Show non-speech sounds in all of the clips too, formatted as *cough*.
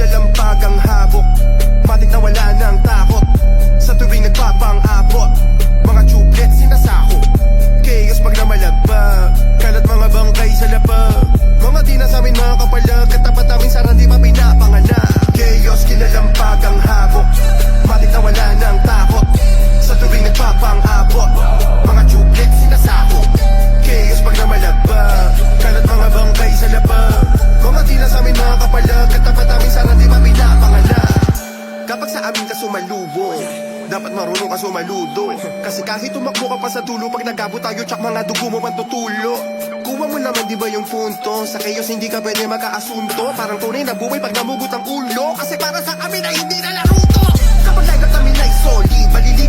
kinalampag ang habok Matik na wala ng takot. Sa tuwing nagpapang-abot Dapat marunong ka sumaludo. Kasi kahit tumakbo ka pa sa dulo Pag nagabo tayo tsak mga dugo mo man tutulo. Kuha mo naman di ba yung punto? Sa chaos hindi ka pwede magkaasunto. Parang tunay na buhay pag namugot ang ulo. Kasi para sa amin ay hindi na laruto. Kapag lagat namin ay solid Maliligo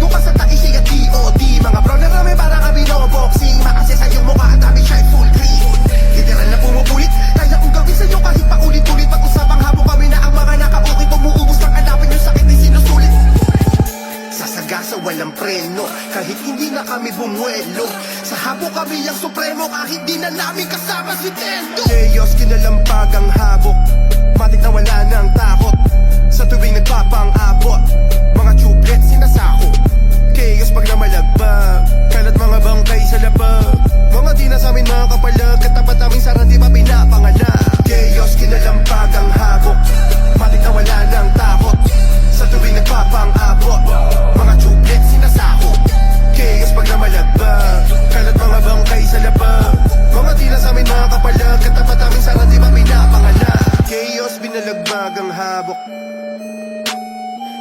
Sasagasa walang preno. Kahit hindi na kami bumuelo Sa habo kami ang supremo Kahit di na namin kasama si Tendo. Chaos kinalampag ang habok Matik na wala ng takot. Sa tuwing nagpapang-abot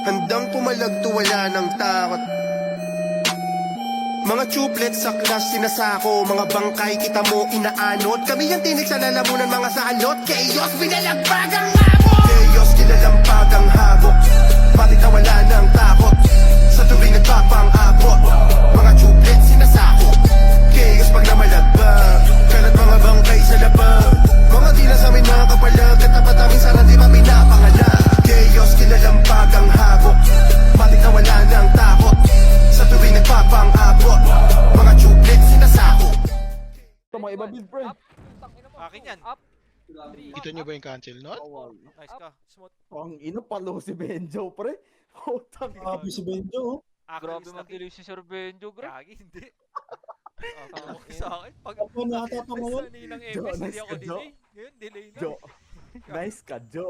Handang pumalagto wala ng takot. Mga tublet sa class sinasako. Mga bangkay kita mo inaanod. Kami yung tinig sa lalamunan mga salot Chaos binalagbag ang habok mga iba build pre. Akin yan. Up. Kita nyo ba yung cancel not? Bawal. Nice ka. Smooth. Ang ino palo si Benjo pre. *laughs* Utang. Grabe si Benjo. oh. Grabe yung mag-delay si Sir Benjo, gra. Gagi, hindi. *laughs* Oh, sa akin. Pag Ako natatangawan. sanay ng Jo, MS, hindi nice ako ka, Jo. delay. Ngayon, delay na. Jo. *laughs* Nice ka, Jo.